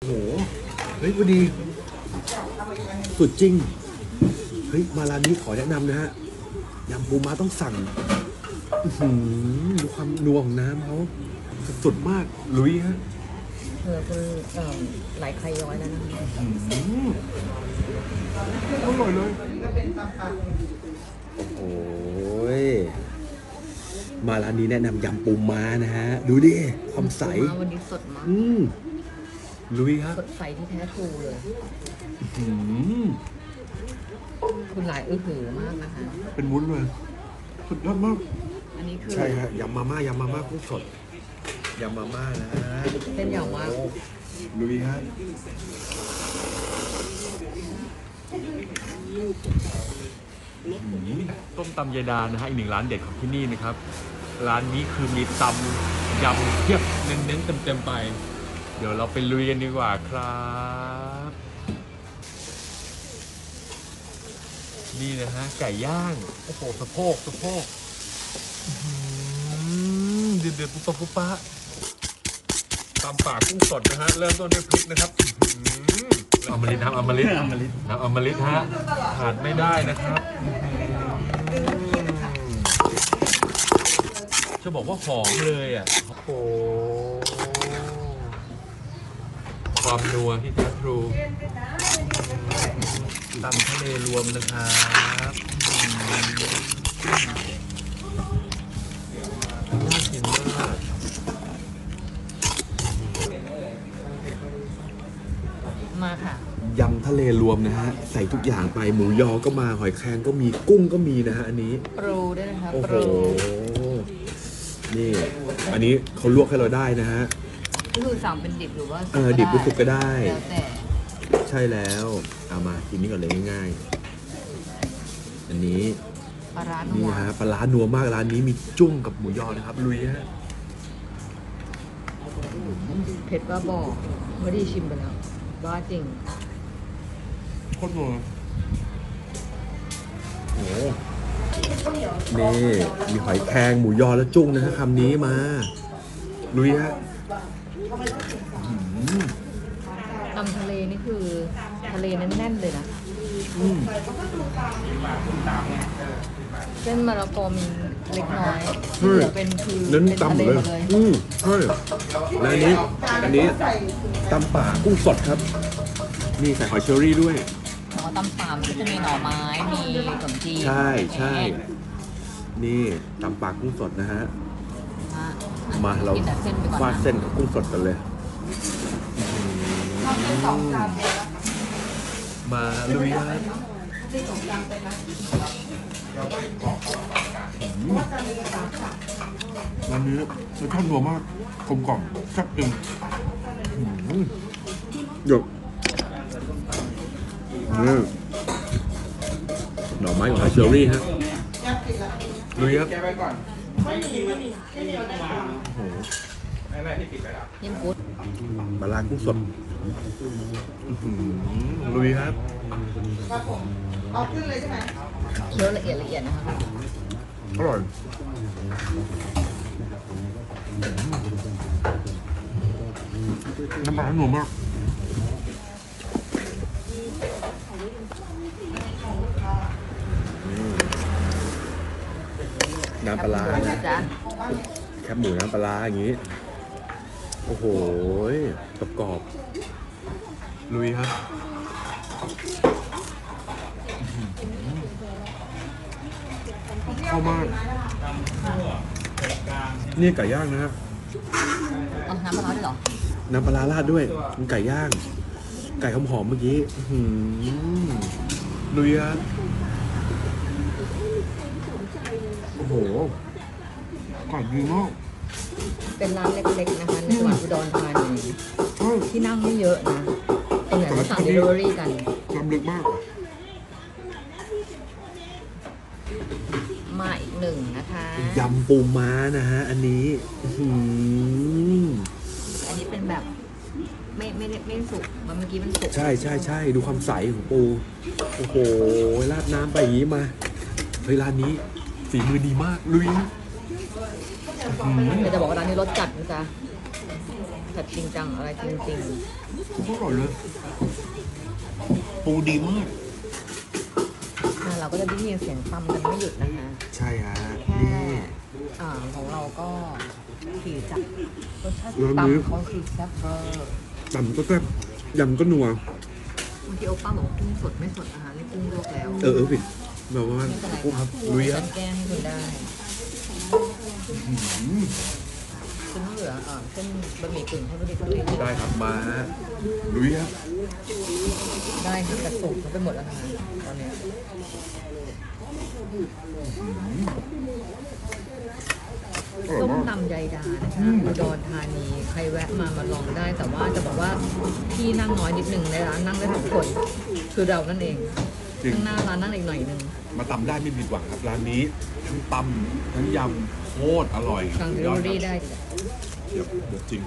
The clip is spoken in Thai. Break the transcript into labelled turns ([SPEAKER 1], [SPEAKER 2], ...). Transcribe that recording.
[SPEAKER 1] โอ้โห เฮ้ยพอดี สุดจริง เฮ้ย มาร้านนี้ขอแนะนำนะฮะ ยำปูม้าต้องสั่งอื้อหือดูความนัวของน้ำเขาสุดมาก ลุยฮะ
[SPEAKER 2] เออคุณเอ่อหลายใครย้อยแล้วนะคะ
[SPEAKER 1] อืมอร่อยเลย โอ้โหยมาร้านนี้แนะนำยำปูม้านะฮะ ดูดิ ความใส
[SPEAKER 2] มาวันนี้สดมาก
[SPEAKER 1] อืม ลุยครับ
[SPEAKER 2] สดใสที่แท้ทรูเลย
[SPEAKER 1] อืม
[SPEAKER 2] คุณหลายอื้อหือมากนะคะ
[SPEAKER 1] เป็นวุ้นเลยสุดยอดมาก
[SPEAKER 2] อันนี้คือ
[SPEAKER 1] ใช่ฮะยำมาม่ายำมาม่ากุ้งสดยำมาม่านะฮะ
[SPEAKER 2] เส้นยาวมาก
[SPEAKER 1] โอ้ลุยฮะ
[SPEAKER 3] ต้มตำยายดานะฮะอีกหนึ่งร้านเด็ดของที่นี่นะครับ ร้านนี้คือมีตำยำเทียบเน้นๆเต็มๆไป เดี๋ยวเราไปลุยกันดีกว่าครับ นี่นะฮะ ไก่ย่าง โอ้โหสะโพกสะโพกอื้อหือเดือดเดือดปุ๊บปะปุ๊บปะตำปากกุ้งสดนะฮะ เริ่มต้นด้วยพริกนะครับอื้อหืออมฤตครับอมฤตอมฤตน้ำอมฤตฮะขาดไม่ได้นะครับอื้อหือจะบอกว่าหอมเลยอะโอ้โห ความนัวที่แท้ทรูตำทะเลรวมนะครับอืมน่ากินมาก
[SPEAKER 2] มาค่ะ
[SPEAKER 1] ยำทะเลรวมนะฮะ ใส่ทุกอย่างไปหมูยอก็มาหอยแครงก็มีกุ้งก็มีนะฮะอันนี้
[SPEAKER 2] ปรูด้วยนะคะ
[SPEAKER 1] โอ้
[SPEAKER 2] ป
[SPEAKER 1] โห
[SPEAKER 2] รู
[SPEAKER 1] นี่ อันนี้เขาลวกให้เราได้นะฮะ
[SPEAKER 2] ก็คือสั่งเป็นดิบหรือว่า
[SPEAKER 1] เออดิบหรือสุกก็ได้
[SPEAKER 2] แล้วแต่
[SPEAKER 1] ใช่แล้ว เอามากินนี่ก่อนเลยง่ายๆ อันนี้
[SPEAKER 2] ปลาร้าห
[SPEAKER 1] นี่
[SPEAKER 2] นัว
[SPEAKER 1] นะฮะปลาร้านัวมากร้านนี้มีจุ้งกับหมูยอนะครับลุยฮะ
[SPEAKER 2] เผ็ดว่าบอกไม่ได้ชิมไปแล้วว่าจริง
[SPEAKER 1] โคตรนัวโอ้นี่มีหอยแครงหมูยอและจุ้งนะฮะคำนี้มาลุยฮะ
[SPEAKER 2] ตำทะเลนี่คือทะเลแน่นๆเลยนะ
[SPEAKER 1] อืม
[SPEAKER 2] เส้นมะละกอมีเล็กน้อยที่เหลือเป็นคือ
[SPEAKER 1] เน้น
[SPEAKER 2] เป็นทะ
[SPEAKER 1] ตำหม
[SPEAKER 2] เล
[SPEAKER 1] ดเลย
[SPEAKER 2] หมดเลย
[SPEAKER 1] อืมใช่และอันนี้ อันนี้ตำป่ากุ้งสดครับ นี่ใส่หอยเชอรี่ด้วย
[SPEAKER 2] แล้วก็ตำป่ามที่จะมีหน่อไม้มีขนมจีน
[SPEAKER 1] ใช่ใช่ นี่ตำป่ากุ้งสดนะฮะ
[SPEAKER 2] อะ
[SPEAKER 1] มาเรา
[SPEAKER 2] กินแต่เส้นไปก่อน
[SPEAKER 1] ฟาด
[SPEAKER 2] นะ
[SPEAKER 1] เส้นกับกุ้งสดกันเลยมาลุยครับร้านนี้รสชาตินัวมากกลมกล่อมแซ่บจริงหยกนี่หน่อไม้ของไฮเชอรี่ฮะลุยครับ โอ้โห
[SPEAKER 2] ยิ่งกุ๊ด
[SPEAKER 1] ปลาร้ากุ้งสดอื้อหือลุยครับ
[SPEAKER 2] เคี้ยวละเอียดละเอียดนะคะ
[SPEAKER 1] อร่อยน้ำปลาหนูมากน้ำปลาร้านะ
[SPEAKER 2] จ๊ะ
[SPEAKER 1] แคบหมูน้ำปลาร้าอย่างนี้ โอ้โหกรอบกรอบๆลุยครับ เข้ามาก นี่ไก่ย่างนะฮะ
[SPEAKER 2] เอาน้ำมะพร้าวด้วยเหรอ
[SPEAKER 1] น้ำปลาร้าราดด้วยเป็นไก่ย่าง ไก่หอมๆเมื่อกี้อื้อหือลุยครับ โอ้โหไก่ดีมาก
[SPEAKER 2] เป็นร้านเล็กๆนะคะในจังหวัดอุดรธานี
[SPEAKER 1] ใช่
[SPEAKER 2] ที่นั่งไม่เยอะนะส่วนใหญ่เขาสั่งเดลิเวอรี่กัน
[SPEAKER 1] ลำลึกมาก
[SPEAKER 2] มาอีกหนึ่งนะคะ
[SPEAKER 1] ยำปูม้านะฮะ อันนี้อื้อหือ
[SPEAKER 2] อันนี้เป็นแบบไม่ไม่ได้ไม่สุกมันเมื่อกี้มันสุก
[SPEAKER 1] ใช่ใช่ใช่ดูความใสของปู โอ้โหราดน้ำไปอย่างนี้มาเฮ้ยร้านนี้ ฝีมือดีมากลุยนะ
[SPEAKER 2] แต่จะบอกว่าร้านนี้รสจัดนะจ๊ะจัดจริงจังอะไรจริงๆ
[SPEAKER 1] อร่อยเลยปูดีมาก
[SPEAKER 2] อ่าเราก็จะได้ยินเสียงตำกันไม่หยุดนะคะ
[SPEAKER 1] ใช่ฮะ
[SPEAKER 2] แค่
[SPEAKER 1] นี่
[SPEAKER 2] อ่าของเราก็ถือจับรสชาติ
[SPEAKER 1] ร้านนี้
[SPEAKER 2] ตำเขาคือแซ่บเวอร์
[SPEAKER 1] ตำก็แซ่บยำก็นัว
[SPEAKER 2] บางทีโอป้าบอกว่ากุ้งสดไม่สดอาหารนี่กุ้งลวกแล้ว
[SPEAKER 1] เออเออผิด แบบว่า
[SPEAKER 2] ไม่เป็นไร
[SPEAKER 1] โอ้ครับลุยค
[SPEAKER 2] ฉั
[SPEAKER 1] รับ
[SPEAKER 2] นแก้ให้คุณได้คุณต้องเหลืออ่าเส้นบะหมี่กึ่งให้พอดีพอดี
[SPEAKER 1] ได้ครับมาฮะลุยครับ
[SPEAKER 2] ได้ค่ะแต่สุกมันไปหมดแล้วนะคะตอนเนี้ย
[SPEAKER 1] อร่อย
[SPEAKER 2] ส้ม
[SPEAKER 1] มาก
[SPEAKER 2] ตำยายดานะคะอุดรธานีใครแวะมามาลองได้ แต่ว่าจะบอกว่าที่นั่งน้อยนิดนึงในร้านนั่งได้สองคน คือเรานั่นเอง
[SPEAKER 1] จริง
[SPEAKER 2] ข้างหน้าร้านนั่งอีกหน่อยนึง
[SPEAKER 1] มาตำได้ไม่ผิดหวังครับ ร้านนี้ทั้งตำทั้งยำโคตรอร่อย
[SPEAKER 2] สั่งเดลิ
[SPEAKER 1] ยอ
[SPEAKER 2] เว
[SPEAKER 1] ด
[SPEAKER 2] อรี่
[SPEAKER 1] ครับ
[SPEAKER 2] ได้
[SPEAKER 1] เดี๋ยวเดี๋ยวจริง